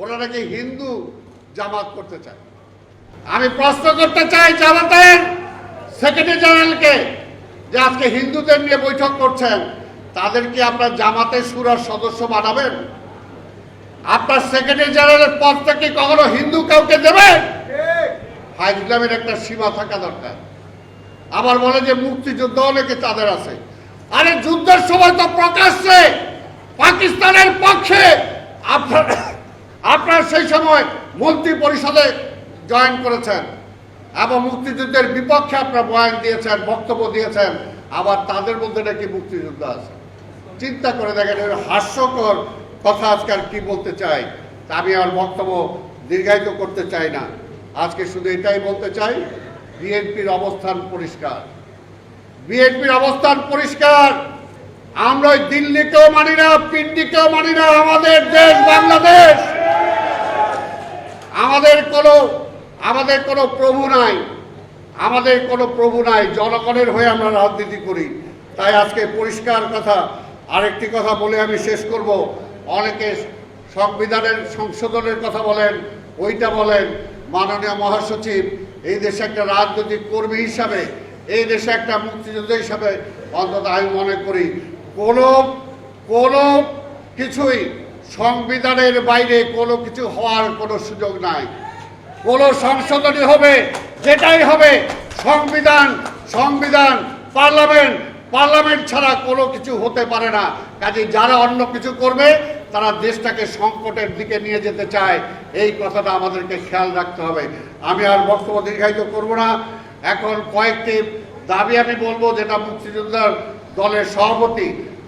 ওরা নাকি হিন্দু জামাত করতে চায়। আমি প্রশ্ন করতে চাই জামাতের সেক্রেটারি জেনারেলকে যে আজকে হিন্দুদের নিয়ে বৈঠক করছেন, তাদের কি আপনার জামাতের সুরার সদস্য বানাবেন? আপনার সেক্রেটারি জেনারেলের পদটা কি কখনো হিন্দু কাউকে দেবেন হাই ইসলামের একটা সীমা থাকা দরকার। আমার মনে যে মুক্তিযুদ্ধ অনেকে তাদের আছে। আরে যুদ্ধের সময় তো প্রকাশ্যে পাকিস্তানের পক্ষে আপনার সেই সময় মন্ত্রী পরিষদে জয়েন করেছেন এবং মুক্তিযুদ্ধের বিপক্ষে আপনার বয়ান দিয়েছেন, বক্তব্য দিয়েছেন, আবার তাদের মধ্যে নাকি মুক্তিযুদ্ধ আছে। চিন্তা করে দেখেন এর হাস্যকর কথা আজকাল কি বলতে চাই আমি আমার বক্তব্য দীর্ঘায়িত করতে চাই না। আজকে শুধু এটাই বলতে চাই, বিএনপির অবস্থান পরিষ্কার। বিএনপির অবস্থান পরিষ্কার আমরা দিল্লিকেও মানি না, পিন্ডিকেও মানি না, আমাদের দেশ বাংলাদেশ। আমাদের কোনো আমাদের কোনো প্রভু নাই। আমাদের কোনো প্রভু নাই। জনগণের হয়ে আমরা রাজনীতি করি। তাই আজকে পরিষ্কার কথা, আরেকটি কথা বলে আমি শেষ করব। অনেকে সংবিধানের সংশোধনের কথা বলেন, ওইটা বলেন। মাননীয় মহাসচিব, এই দেশে একটা রাজনৈতিক কর্মী হিসাবে, এই দেশে একটা মুক্তিযোদ্ধা হিসাবে অন্তত আমি মনে করি, কোনো কোনো কিছুই সংবিধানের বাইরে কোনো কিছু হওয়ার কোনো সুযোগ নাই। কোনো সংশোধনী হবে, যেটাই হবে, সংবিধান সংবিধান, পার্লামেন্ট পার্লামেন্ট ছাড়া কোনো কিছু হতে পারে না। কাজে যারা অন্য কিছু করবে, তারা দেশটাকে সংকটের দিকে নিয়ে যেতে চায়। এই কথাটা আমাদেরকে খেয়াল রাখতে হবে। আমি আর বক্তব্য দীর্ঘায়িত করব না। এখন কয়েকটি দাবি আমি বলব, যেটা মুক্তিযোদ্ধার দলের সভাপতি